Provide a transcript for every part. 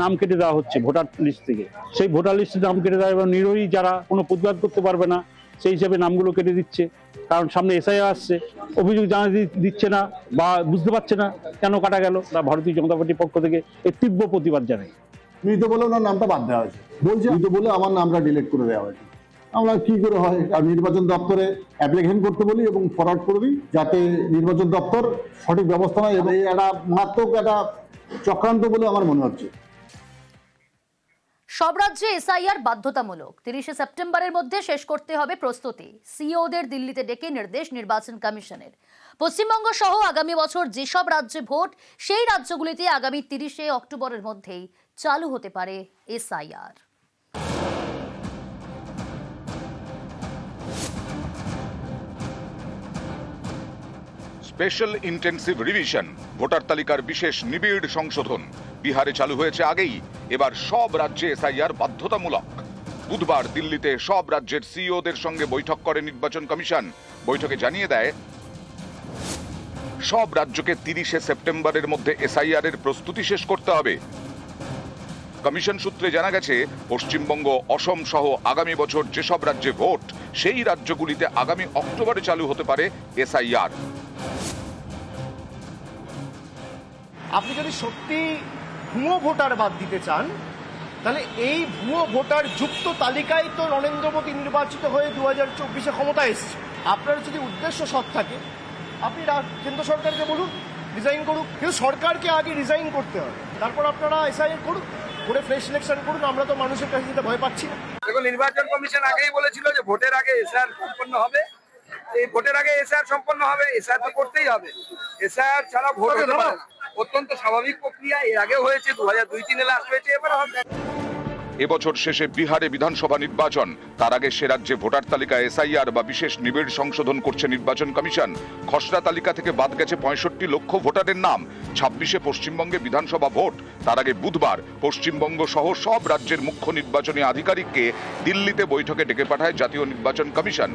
নাম কেটে দেওয়া হচ্ছে ভোটার লিস্ট থেকে। সেই ভোটার লিস্টে নাম কেটে দেওয়া এবং নিরোহী যারা কোনো প্রতিবাদ করতে পারবে না সেই হিসাবে নামগুলো কেটে দিচ্ছে। কারণ সামনে এসআই আসছে অভিযোগ জানা দিচ্ছে না বা বুঝতে পারছে না কেন কাটা গেল তা ভারতীয় জনতা পার্টির পক্ষ থেকে এর তীব্র প্রতিবাদ জানায় মৃত বলে ওনার নামটা বাদ দেওয়া হয়েছে। বলছে মৃত বলে আমার নামটা ডিলিট করে দেওয়া হয়েছে। আমরা কি করে হয়? আর নির্বাচন দপ্তরে অ্যাপ্লিকেশন করতে বলি এবং ফরওয়ার্ড করে দিই যাতে নির্বাচন দপ্তর সঠিক ব্যবস্থা নেয় এবং একটা মারাত্মক একটা চক্রান্ত বলে আমার মনে হচ্ছে। সব রাজ্যে এসআইআর বাধ্যতামূলক। তিরিশে সেপ্টেম্বরের মধ্যে শেষ করতে হবে প্রস্তুতি। সিওদের দিল্লিতে ডেকে নির্দেশ নির্বাচন কমিশনের। পশ্চিমবঙ্গ সহ আগামী বছর যেসব রাজ্যে ভোট, সেই রাজ্যগুলিতে আগামী তিরিশে অক্টোবরের মধ্যেই চালু হতে পারে SIR. Special intensive revision, voter তালিকার বিশেষ নিবিড় সংশোধন। বিহারে চালু হয়েছে আগেই। এবার সব রাজ্যে এসআইআর বাধ্যতামূলক। বুধবার দিল্লিতে সব রাজ্যের সিইওদের সঙ্গে বৈঠক করে নির্বাচন কমিশন। বৈঠকে জানিয়ে দেয়, সব রাজ্যকে তিরিশে সেপ্টেম্বরের মধ্যে এসআইআর এর প্রস্তুতি শেষ করতে হবে। কমিশন সূত্রে জানা গেছে, পশ্চিমবঙ্গ, অসম সহ আগামী বছর যেসব রাজ্যে ভোট, সেই রাজ্যগুলিতে আগামী অক্টোবরে চালু হতে পারে এসআইআর। আপনি যদি সত্যি ভুয়ো ভোটার বাদ দিতে চান তাহলে এই ভুয়ো ভোটার যুক্ত তালিকায় তো নরেন্দ্র মোদী নির্বাচিত হয়ে দু হাজার চব্বিশে ক্ষমতা এসছে। আপনার যদি উদ্দেশ্য সৎ থাকে আপনি কেন্দ্র সরকারকে বলুন রিজাইন করুক। কিন্তু সরকারকে আগে রিজাইন করতে হবে। তারপর আপনারা এসআইআর করুন করে ফ্রেশ সিলেকশন করুন আমরা তো মানুষের কাছে যেতে ভয় পাচ্ছি না। দেখুন নির্বাচন কমিশন আগেই বলেছিল যে ভোটের আগে এসআর সম্পন্ন হবে। এই ভোটের আগে এসআর সম্পন্ন হবে এসআর তো করতেই হবে। এসআর ছাড়া ভোট হতে পারে না। অত্যন্ত স্বাভাবিক প্রক্রিয়া। এর আগে হয়েছে দু হাজার দুই তিনে লাস্ট হয়েছে এবার হবে। এবছর শেষে বিহারে বিধানসভা নির্বাচন। তার আগে সে রাজ্যে ভোটার তালিকা এসআইআর বা বিশেষ নিবিড় সংশোধন করছে নির্বাচন কমিশন। খসড়া তালিকা থেকে বাদ গেছে পঁয়ষট্টি লক্ষ ভোটারের নাম। ছাব্বিশে পশ্চিমবঙ্গে বিধানসভা ভোট। তার আগে বুধবার পশ্চিমবঙ্গ সহ সব রাজ্যের মুখ্য নির্বাচনী আধিকারিককে দিল্লিতে বৈঠকে ডেকে পাঠায় জাতীয় নির্বাচন কমিশন।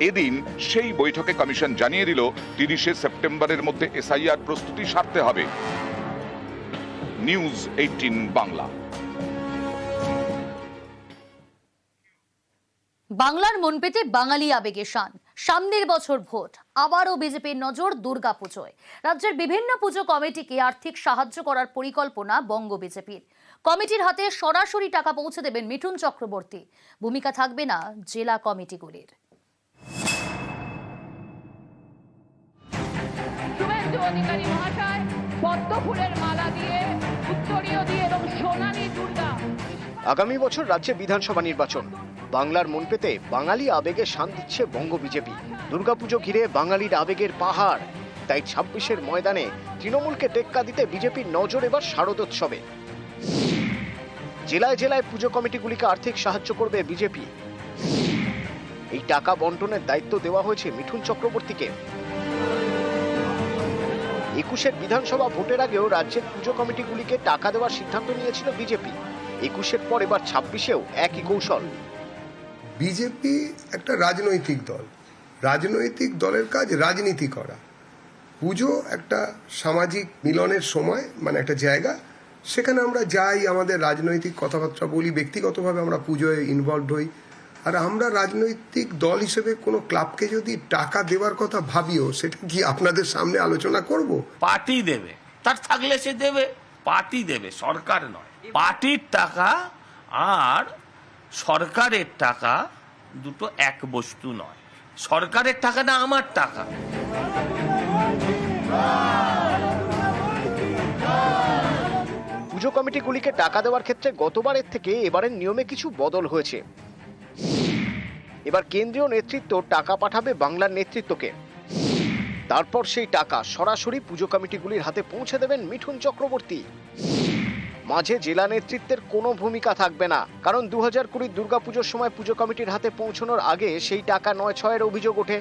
এদিন সেই বৈঠকে কমিশন জানিয়ে দিল, তিরিশে সেপ্টেম্বরের মধ্যে এসআইআর প্রস্তুতি সারতে হবে। News eighteen Bangla. বাংলার মন পেতে বাঙালি আবেগে শান। সামনের বছর ভোট, আবারও বিজেপির নজর দুর্গা পুজোয়। রাজ্যের বিভিন্ন পুজো কমিটিকে আর্থিক সাহায্য করার পরিকল্পনা বঙ্গ বিজেপির। কমিটির হাতে সরাসরি টাকা পৌঁছে দেবেন মিঠুন চক্রবর্তী। ভূমিকা থাকবে না জেলা কমিটিগুলির। অধিকারী মহাশয়, পদ্ম ফুলের মালা দিয়ে, উত্তরীয় দিয়ে এবং সোনালী দুর্গা। আগামী বছর রাজ্যে বিধানসভা নির্বাচন। বাংলার মন পেতে বাঙালি আবেগে শান দিচ্ছে বঙ্গ বিজেপি। দুর্গাপুজো ঘিরে বাঙালির আবেগের পাহাড়। তাই ছাব্বিশের ময়দানে তৃণমূলকে টেক্কা দিতে বিজেপির নজর এবার শারদোৎসবে। জেলায় জেলায় পুজো কমিটিগুলিকে আর্থিক সাহায্য করবে বিজেপি। এই টাকা বন্টনের দায়িত্ব দেওয়া হয়েছে মিঠুন চক্রবর্তীকে। একুশের বিধানসভা ভোটের আগেও রাজ্যের পুজো কমিটিগুলিকে টাকা দেওয়ার সিদ্ধান্ত নিয়েছিল বিজেপি। একুশের পর এবার ছাব্বিশেও একই কৌশল। বিজেপি একটা রাজনৈতিক দল। রাজনৈতিক দলের কাজ রাজনীতি করা। পুজো একটা সামাজিক মিলনের সময় মানে একটা জায়গা, সেখানে আমরা যাই, আমাদের রাজনৈতিক কথাবার্তা বলি, ব্যক্তিগতভাবে আমরা পুজোয় ইনভলভ হই। আর আমরা রাজনৈতিক দল হিসেবে কোনো ক্লাবকে যদি টাকা দেওয়ার কথা ভাবিও সেটা কি আপনাদের সামনে আলোচনা করব? পার্টি দেবে। তার থাকলে সে দেবে পার্টি দেবে সরকার নয়। পার্টির টাকা আর সরকারের টাকা দুটো এক বস্তু নয়। সরকারের টাকা না আমার টাকা? পুজো কমিটিগুলিকে টাকা দেওয়ার ক্ষেত্রে গতবারের থেকে এবারের নিয়মে কিছু বদল হয়েছে। এবার কেন্দ্রীয় নেতৃত্ব টাকা পাঠাবে বাংলার নেতৃত্বকে। তারপর সেই টাকা সরাসরি পুজো কমিটিগুলির হাতে পৌঁছে দেবেন মিঠুন চক্রবর্তী। মাঝে জেলা নেতৃত্বের কোনো ভূমিকা থাকবে না, কারণ দু হাজার কুড়ির দুর্গাপুজোর সময় পুজো কমিটির হাতে পৌঁছানোর আগে সেই টাকা নয় ছয়ের অভিযোগ ওঠে।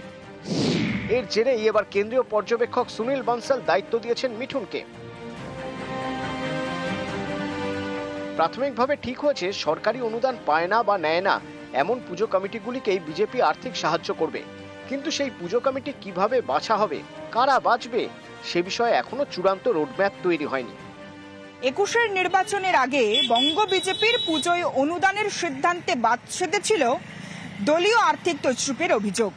এর জেরেই এবার কেন্দ্রীয় পর্যবেক্ষক সুনীল বানসাল দায়িত্ব দিয়েছেন মিঠুনকে। প্রাথমিকভাবে ঠিক হয়েছে, সরকারি অনুদান পায় না বা নেয় না। এমন পুজো কমিটিগুলিকেই বিজেপি আর্থিক সাহায্য করবে। কিন্তু সেই পুজো কমিটি কীভাবে বাছা হবে, কারা বাঁচবে, সে বিষয়ে এখনও চূড়ান্ত রোডম্যাপ তৈরি হয়নি। একুশের নির্বাচনের আগে বঙ্গ বিজেপির পুজোয় অনুদানের সিদ্ধান্তে বাদ সেধেছিল দলীয় আর্থিক তছরূপের অভিযোগ।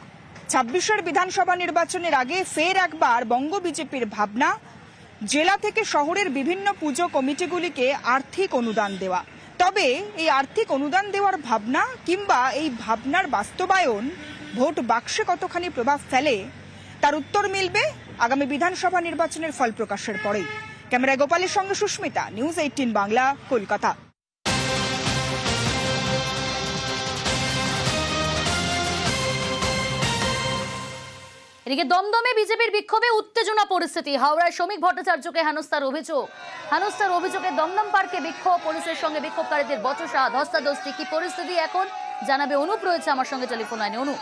ছাব্বিশের বিধানসভা নির্বাচনের আগে ফের একবার বঙ্গ বিজেপির ভাবনা, জেলা থেকে শহরের বিভিন্ন পুজো কমিটিগুলিকে আর্থিক অনুদান দেওয়া। তবে এই আর্থিক অনুদান দেওয়ার ভাবনা কিংবা এই ভাবনার বাস্তবায়ন ভোট বাক্সে কতখানি প্রভাব ফেলে, তার উত্তর মিলবে আগামী বিধানসভা নির্বাচনের ফল প্রকাশের পরেই। ক্যামেরায় গোপালের সঙ্গে সুস্মিতা, নিউজ এইটিন বাংলা, কলকাতা। এদিকে দমদমে বিজেপির বিক্ষোভে উত্তেজনা পরিস্থিতি। হাওড়ায় শ্রমিক ভট্টাচার্যকে হেনস্থার অভিযোগ। হেনস্থার অভিযোগে দমদম পার্কে বিক্ষোভ, পুলিশের সঙ্গে বিক্ষোভকারীদের বচসা ধস্তাধস্তি কি পরিস্থিতি এখন? জানাবে অনুপ রয়েছে আমার সঙ্গে টেলিফোন লাইনে। অনুপ।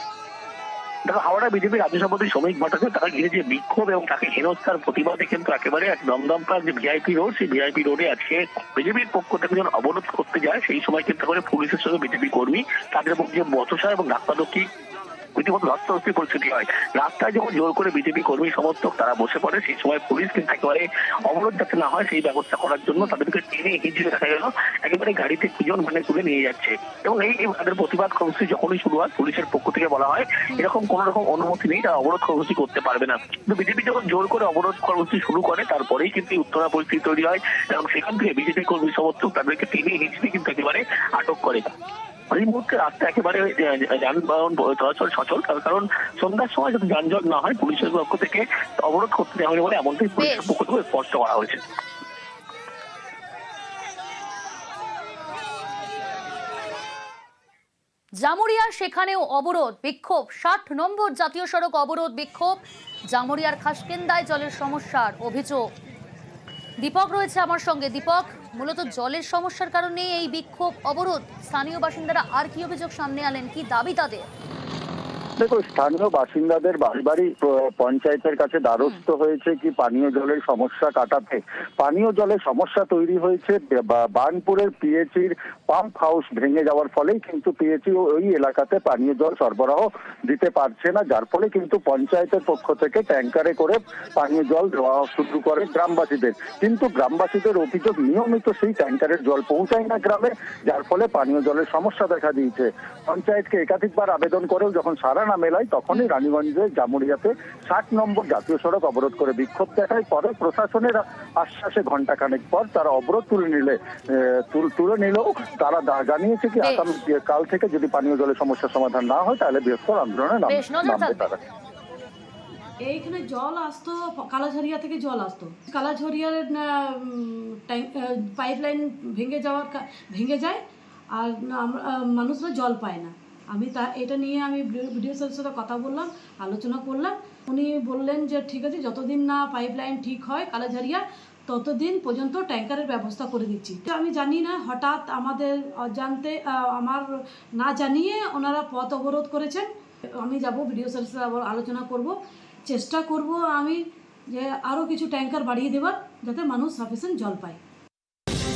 দেখো, হাওড়া বিজেপি রাজ্য সভাপতি শ্রমিক ভট্টাচার্য, তারা ঘিরে যে বিক্ষোভ এবং তাকে হেনস্থার প্রতিবাদে কিন্তু একেবারে এক দমদম পার্ক যে ভিআইপি রোড সেই ভিআইপি রোডে আজকে বিজেপির পক্ষ থেকে যখন অবরোধ করতে যায়, সেই সময় কিন্তু করে পুলিশের সঙ্গে বিজেপি কর্মী, তাদের মধ্যে বচসা এবং ধাক্কাধক্কি রীতিমতো ধস্তাধস্তি পরিস্থিতি হয়, রাস্তায় যখন জোর করে বিজেপি কর্মী সমর্থক তারা বসে পড়ে, সেই সময় পুলিশ কিন্তু একেবারে অবরোধ যাতে না হয়, সেই ব্যবস্থা করার জন্য তাদেরকে টেনে হিঁচড়ে দেখা গেল। একেবারে গাড়িতে কুজন মানে তুলে নিয়ে যাচ্ছে। এবং এই তাদের প্রতিবাদ কর্মসূচি যখনই শুরু হয়, পুলিশের পক্ষ থেকে বলা হয়, এরকম কোন রকম অনুমতি নেই, তারা অবরোধ কর্মসূচি করতে পারবে না। কিন্তু বিজেপি যখন জোর করে অবরোধ কর্মসূচি শুরু করে, তারপরেই কিন্তু উত্তরা পরিস্থিতি তৈরি হয় এবং সেখান থেকে বিজেপি কর্মী সমর্থক তাদেরকে টেনে হিঁচড়ে কিন্তু একেবারে আটক করে। এই মুহূর্তে রাস্তা একেবারে যানবাহন চলাচল সচল তার কারণ সন্ধ্যার সময় যদি যানজট না হয় পুলিশের পক্ষ থেকে অবরোধ করতে দেওয়া হবে বলে এমনটাই পুলিশের পক্ষ থেকে স্পষ্ট করা হয়েছে। জামুরিয়া সেখানেও অবরোধ বিক্ষোভ ষাট নম্বর জাতীয় সড়ক অবরোধ বিক্ষোভ। জামুরিয়ার খাসকেন্দায় জলের সমস্যার অভিযোগ। দীপক রয়েছে আমার সঙ্গে। দীপক, মূলত জলের সমস্যার কারণে এই বিক্ষোভ অবরোধ। স্থানীয় বাসিন্দারা আর কি অভিযোগ সামনে আনেন? কি দাবি তাদের? দেখো স্থানীয় বাসিন্দাদের বাড়ি বাড়ি পঞ্চায়েতের কাছে দ্বারস্থ হয়েছে কি পানীয় জলের সমস্যা কাটাতে? পানীয় জলের সমস্যা তৈরি হয়েছে বা- বার্নপুরের পিএচির পাম্প হাউস ভেঙে যাওয়ার ফলেই কিন্তু পিএচি ওই এলাকাতে পানীয় জল সরবরাহ দিতে পারছে না। যার ফলে কিন্তু পঞ্চায়েতের পক্ষ থেকে ট্যাঙ্কারে করে পানীয় জল দেওয়া শুরু করে গ্রামবাসীদের। কিন্তু গ্রামবাসীদের অভিযোগ নিয়মিত সেই ট্যাঙ্কারের জল পৌঁছায় না গ্রামে যার ফলে পানীয় জলের সমস্যা দেখা দিয়েছে। পঞ্চায়েতকে একাধিকবার আবেদন করেও যখন সারা না মেলায় তখনই রানীগঞ্জে জামুরিয়াতে ষাট নম্বর জাতীয় সড়ক অবরোধ করে বিক্ষোভ দেখায়। পরে প্রশাসনের আশ্বাসে ঘন্টাখানেক পর তারা অবরোধ তুলে নিলে তুলে নিলেও তারা জানিয়েছে কি আগামী কাল থেকে যদি পানীয় জলের সমস্যার সমাধান না হয় তাহলে বৃহত্তর আন্দোলনে নামবে তারা। এইখানে জল আসতো কালাঝরিয়া থেকে জল আসতো। কালাঝরিয়ার পাইপ লাইন ভেঙে যাওয়ার ভেঙে যায় আর মানুষরা জল পায় না। আমি তা এটা নিয়ে আমি ভিডিও স্যারের সাথে কথা বললাম আলোচনা করলাম। উনি বললেন যে ঠিক আছে যতদিন না পাইপ লাইন ঠিক হয় কালাঝরিয়া ততদিন পর্যন্ত ট্যাঙ্কারের ব্যবস্থা করে দিচ্ছি। তো আমি জানি না হঠাৎ আমাদের অজান্তে আহ, আমার না জানিয়ে ওনারা পথ অবরোধ করেছেন। আমি যাব ভিডিও স্যারের সাথে আলোচনা করব। চেষ্টা করব আমি যে আরও কিছু ট্যাঙ্কার বাড়িয়ে দেওয়ার যাতে মানুষ সাফিসিয়েন্ট জল পায়।